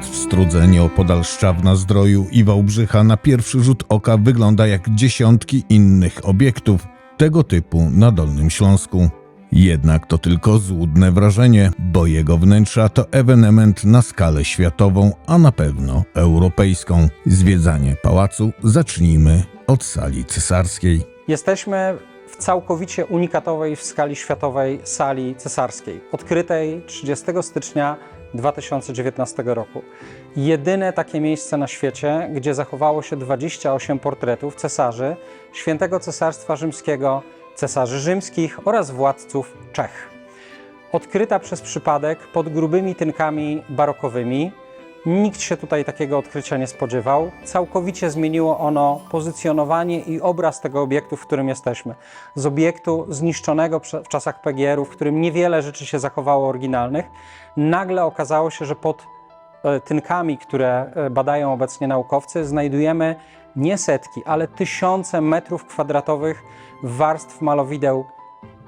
Pałac w Strudze nieopodal Szczawna Zdroju i Wałbrzycha na pierwszy rzut oka wygląda jak dziesiątki innych obiektów tego typu na Dolnym Śląsku. Jednak to tylko złudne wrażenie, bo jego wnętrza to ewenement na skalę światową, a na pewno europejską. Zwiedzanie pałacu zacznijmy od sali cesarskiej. Jesteśmy w całkowicie unikatowej w skali światowej sali cesarskiej, odkrytej 30 stycznia 2019 roku. Jedyne takie miejsce na świecie, gdzie zachowało się 28 portretów cesarzy, świętego cesarstwa rzymskiego, cesarzy rzymskich oraz władców Czech. Odkryta przez przypadek pod grubymi tynkami barokowymi. Nikt się tutaj takiego odkrycia nie spodziewał. Całkowicie zmieniło ono pozycjonowanie i obraz tego obiektu, w którym jesteśmy. Z obiektu zniszczonego w czasach PGR-u, w którym niewiele rzeczy się zachowało oryginalnych, nagle okazało się, że pod e, tynkami, które e, badają obecnie naukowcy, znajdujemy nie setki, ale tysiące metrów kwadratowych warstw malowideł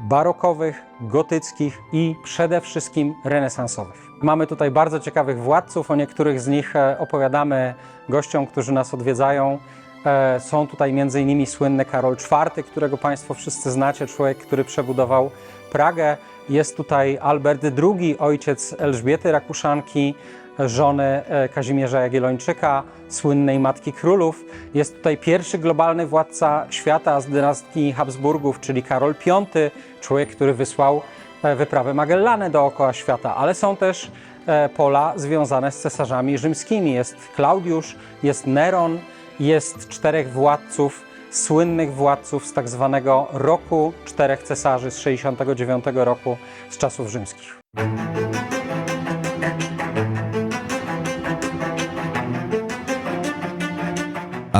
barokowych, gotyckich i przede wszystkim renesansowych. Mamy tutaj bardzo ciekawych władców, o niektórych z nich e, opowiadamy gościom, którzy nas odwiedzają. E, Są tutaj m.in. słynny Karol IV, którego Państwo wszyscy znacie, człowiek, który przebudował Pragę. Jest tutaj Albert II, ojciec Elżbiety Rakuszanki, żony e, Kazimierza Jagiellończyka, słynnej matki królów. Jest tutaj pierwszy globalny władca świata z dynastii Habsburgów, czyli Karol V, człowiek, który wysłał e, wyprawę Magellany dookoła świata, ale są też e, pola związane z cesarzami rzymskimi. Jest Klaudiusz, jest Neron, jest czterech władców, słynnych władców z tak zwanego roku czterech cesarzy z 69 roku z czasów rzymskich.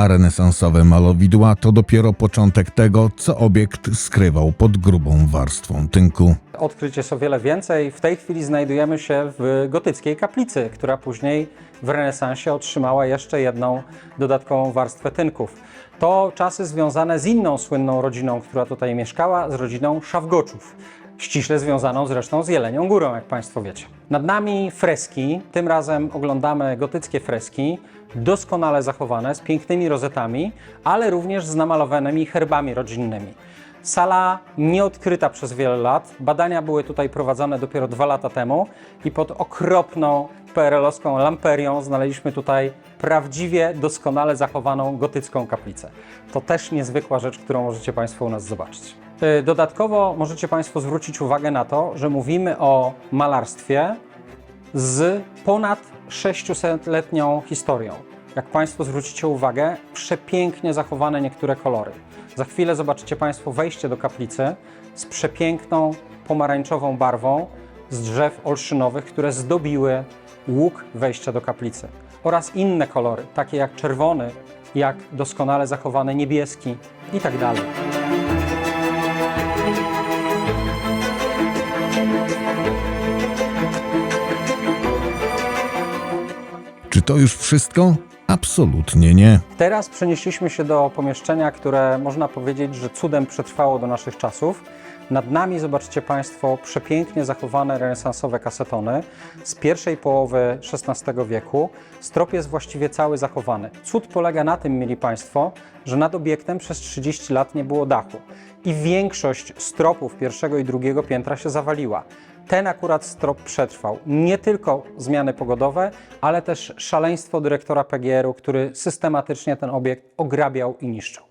Renesansowe malowidła to dopiero początek tego, co obiekt skrywał pod grubą warstwą tynku. Odkryć jest o wiele więcej. W tej chwili znajdujemy się w gotyckiej kaplicy, która później w renesansie otrzymała jeszcze jedną dodatkową warstwę tynków. To czasy związane z inną słynną rodziną, która tutaj mieszkała, z rodziną Szawgoczów. Ściśle związaną zresztą z Jelenią Górą, jak Państwo wiecie. Nad nami freski, tym razem oglądamy gotyckie freski, doskonale zachowane, z pięknymi rozetami, ale również z namalowanymi herbami rodzinnymi. Sala nieodkryta przez wiele lat. Badania były tutaj prowadzone dopiero dwa lata temu i pod okropną PRL-owską lamperią znaleźliśmy tutaj prawdziwie doskonale zachowaną gotycką kaplicę. To też niezwykła rzecz, którą możecie Państwo u nas zobaczyć. Yy, Dodatkowo możecie Państwo zwrócić uwagę na to, że mówimy o malarstwie z ponad 600-letnią historią. Jak Państwo zwrócicie uwagę, przepięknie zachowane niektóre kolory. Za chwilę zobaczycie Państwo wejście do kaplicy z przepiękną pomarańczową barwą z drzew olszynowych, które zdobiły łuk wejścia do kaplicy. Oraz inne kolory, takie jak czerwony, jak doskonale zachowany niebieski i to już wszystko? Absolutnie nie. Teraz przenieśliśmy się do pomieszczenia, które można powiedzieć, że cudem przetrwało do naszych czasów. Nad nami zobaczycie Państwo przepięknie zachowane renesansowe kasetony z pierwszej połowy XVI wieku. Strop jest właściwie cały zachowany. Cud polega na tym, mieli Państwo, że nad obiektem przez 30 lat nie było dachu i większość stropów pierwszego i drugiego piętra się zawaliła. Ten akurat strop przetrwał. Nie tylko zmiany pogodowe, ale też szaleństwo dyrektora PGR-u, który systematycznie ten obiekt ograbiał i niszczył.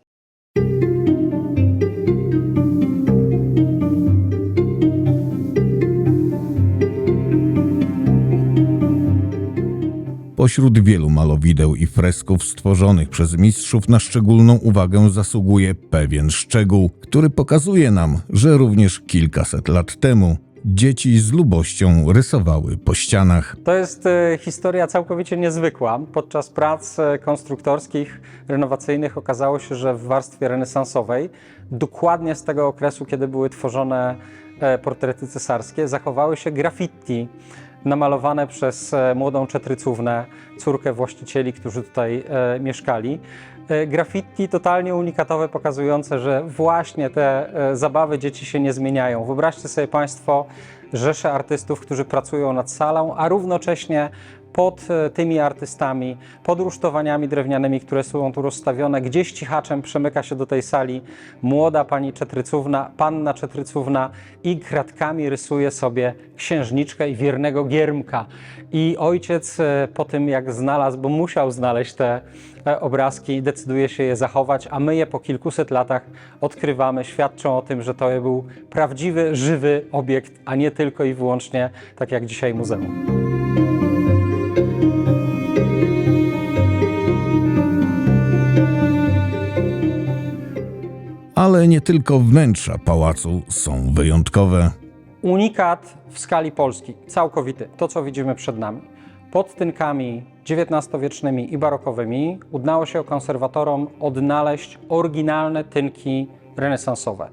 Pośród wielu malowideł i fresków stworzonych przez mistrzów na szczególną uwagę zasługuje pewien szczegół, który pokazuje nam, że również kilkaset lat temu dzieci z lubością rysowały po ścianach. To jest e, historia całkowicie niezwykła. Podczas prac e, konstruktorskich, renowacyjnych okazało się, że w warstwie renesansowej, dokładnie z tego okresu, kiedy były tworzone e, portrety cesarskie, zachowały się graffiti namalowane przez młodą Czetrycównę, córkę właścicieli, którzy tutaj mieszkali. E, Graffiti totalnie unikatowe, pokazujące, że właśnie te e, zabawy dzieci się nie zmieniają. Wyobraźcie sobie Państwo rzesze artystów, którzy pracują nad salą, a równocześnie pod e, tymi artystami, pod rusztowaniami drewnianymi, które są tu rozstawione. Gdzieś cichaczem przemyka się do tej sali młoda pani Czetrycówna, panna Czetrycówna i kratkami rysuje sobie księżniczkę i wiernego giermka. I ojciec e, po tym jak znalazł, bo musiał znaleźć te e, obrazki, decyduje się je zachować, a my je po kilkuset latach odkrywamy, świadczą o tym, że to był prawdziwy, żywy obiekt, a nie tylko i wyłącznie tak jak dzisiaj muzeum. Ale nie tylko wnętrza pałacu są wyjątkowe. unikat w skali Polski, całkowity, to co widzimy przed nami. Pod tynkami XIX-wiecznymi i barokowymi udało się konserwatorom odnaleźć oryginalne tynki renesansowe.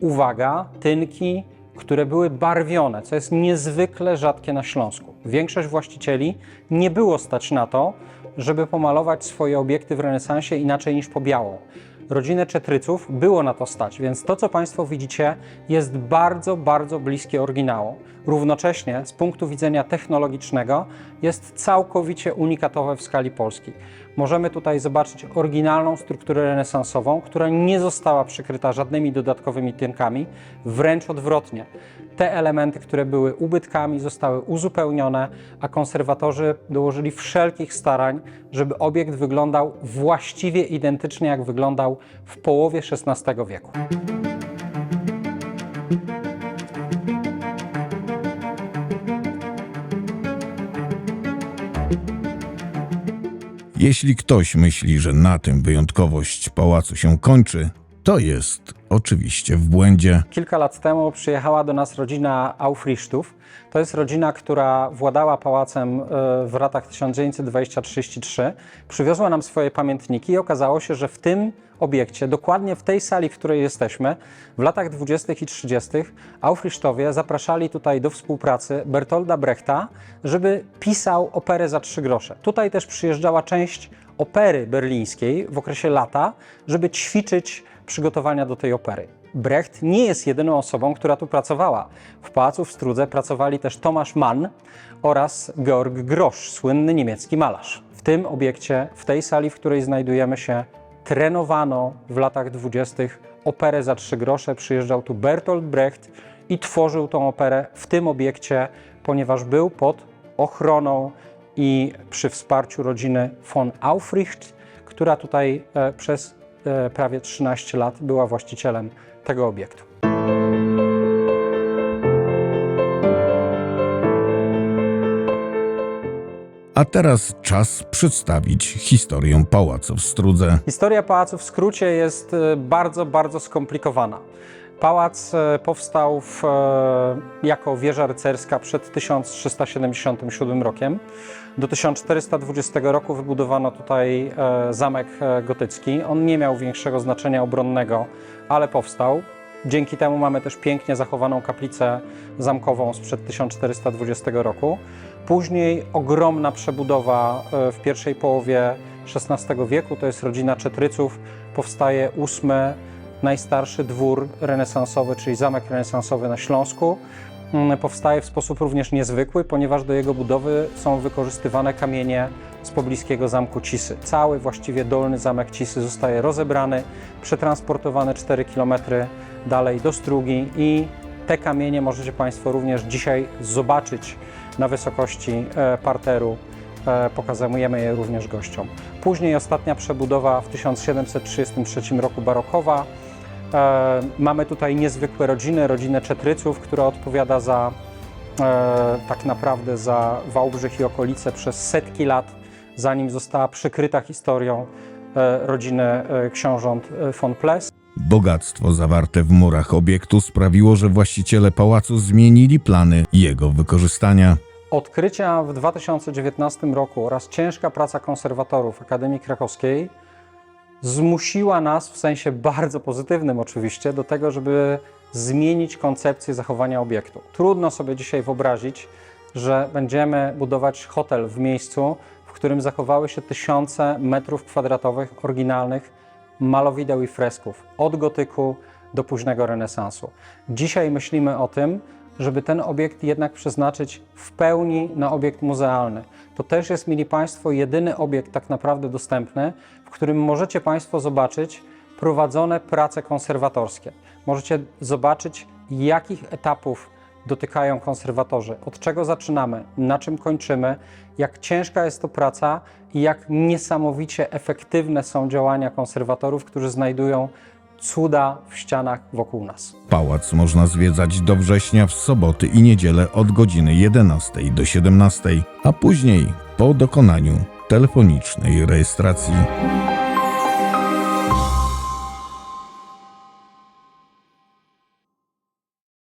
Uwaga, tynki, które były barwione, co jest niezwykle rzadkie na Śląsku. Większość właścicieli nie było stać na to, żeby pomalować swoje obiekty w renesansie inaczej niż po biało rodzinę Czetryców było na to stać, więc to, co Państwo widzicie, jest bardzo, bardzo bliskie oryginału. Równocześnie, z punktu widzenia technologicznego, jest całkowicie unikatowe w skali Polski. Możemy tutaj zobaczyć oryginalną strukturę renesansową, która nie została przykryta żadnymi dodatkowymi tynkami, wręcz odwrotnie. Te elementy, które były ubytkami, zostały uzupełnione, a konserwatorzy dołożyli wszelkich starań, żeby obiekt wyglądał właściwie identycznie, jak wyglądał w połowie XVI wieku. Jeśli ktoś myśli, że na tym wyjątkowość pałacu się kończy, to jest oczywiście w błędzie. Kilka lat temu przyjechała do nas rodzina Aufrichtów. To jest rodzina, która władała pałacem e, w latach 1920-33. Przywiozła nam swoje pamiętniki i okazało się, że w tym obiekcie, dokładnie w tej sali, w której jesteśmy, w latach 20. i 30. Aufrichtowie zapraszali tutaj do współpracy Bertolda Brechta, żeby pisał operę za trzy grosze. Tutaj też przyjeżdżała część opery berlińskiej w okresie lata, żeby ćwiczyć przygotowania do tej opery. Brecht nie jest jedyną osobą, która tu pracowała. W Pałacu w Strudze pracowali też Tomasz Mann oraz Georg Grosz, słynny niemiecki malarz. W tym obiekcie, w tej sali, w której znajdujemy się, trenowano w latach dwudziestych operę za trzy grosze. Przyjeżdżał tu Bertolt Brecht i tworzył tą operę w tym obiekcie, ponieważ był pod ochroną i przy wsparciu rodziny von Aufricht, która tutaj e, przez e, prawie 13 lat była właścicielem tego obiektu. A teraz czas przedstawić historię pałacu w Strudze. Historia pałacu w skrócie jest e, bardzo, bardzo skomplikowana. Pałac powstał w, jako wieża rycerska przed 1377 rokiem. Do 1420 roku wybudowano tutaj e, zamek e, gotycki. On nie miał większego znaczenia obronnego, ale powstał. Dzięki temu mamy też pięknie zachowaną kaplicę zamkową sprzed 1420 roku. Później ogromna przebudowa e, w pierwszej połowie XVI wieku, to jest rodzina Czetryców, powstaje ósmy, najstarszy dwór renesansowy, czyli zamek renesansowy na Śląsku. Mm, Powstaje w sposób również niezwykły, ponieważ do jego budowy są wykorzystywane kamienie z pobliskiego zamku Cisy. Cały właściwie dolny zamek Cisy zostaje rozebrany, przetransportowany 4 km dalej do Strugi i te kamienie możecie Państwo również dzisiaj zobaczyć na wysokości e, parteru. E, Pokazujemy je również gościom. Później ostatnia przebudowa w 1733 roku barokowa. E, Mamy tutaj niezwykłe rodziny, rodzinę Czetryców, która odpowiada za e, tak naprawdę za Wałbrzych i okolice przez setki lat, zanim została przykryta historią e, rodziny książąt von Ples. Bogactwo zawarte w murach obiektu sprawiło, że właściciele pałacu zmienili plany jego wykorzystania. Odkrycia w 2019 roku oraz ciężka praca konserwatorów Akademii Krakowskiej zmusiła nas, w sensie bardzo pozytywnym oczywiście, do tego, żeby zmienić koncepcję zachowania obiektu. Trudno sobie dzisiaj wyobrazić, że będziemy budować hotel w miejscu, w którym zachowały się tysiące metrów kwadratowych oryginalnych malowideł i fresków od gotyku do późnego renesansu. Dzisiaj myślimy o tym, żeby ten obiekt jednak przeznaczyć w pełni na obiekt muzealny. To też jest, mili Państwo, jedyny obiekt tak naprawdę dostępny, w którym możecie Państwo zobaczyć prowadzone prace konserwatorskie. Możecie zobaczyć, jakich etapów dotykają konserwatorzy, od czego zaczynamy, na czym kończymy, jak ciężka jest to praca i jak niesamowicie efektywne są działania konserwatorów, którzy znajdują cuda w ścianach wokół nas. Pałac można zwiedzać do września w soboty i niedzielę od godziny 11 do 17, a później po dokonaniu telefonicznej rejestracji.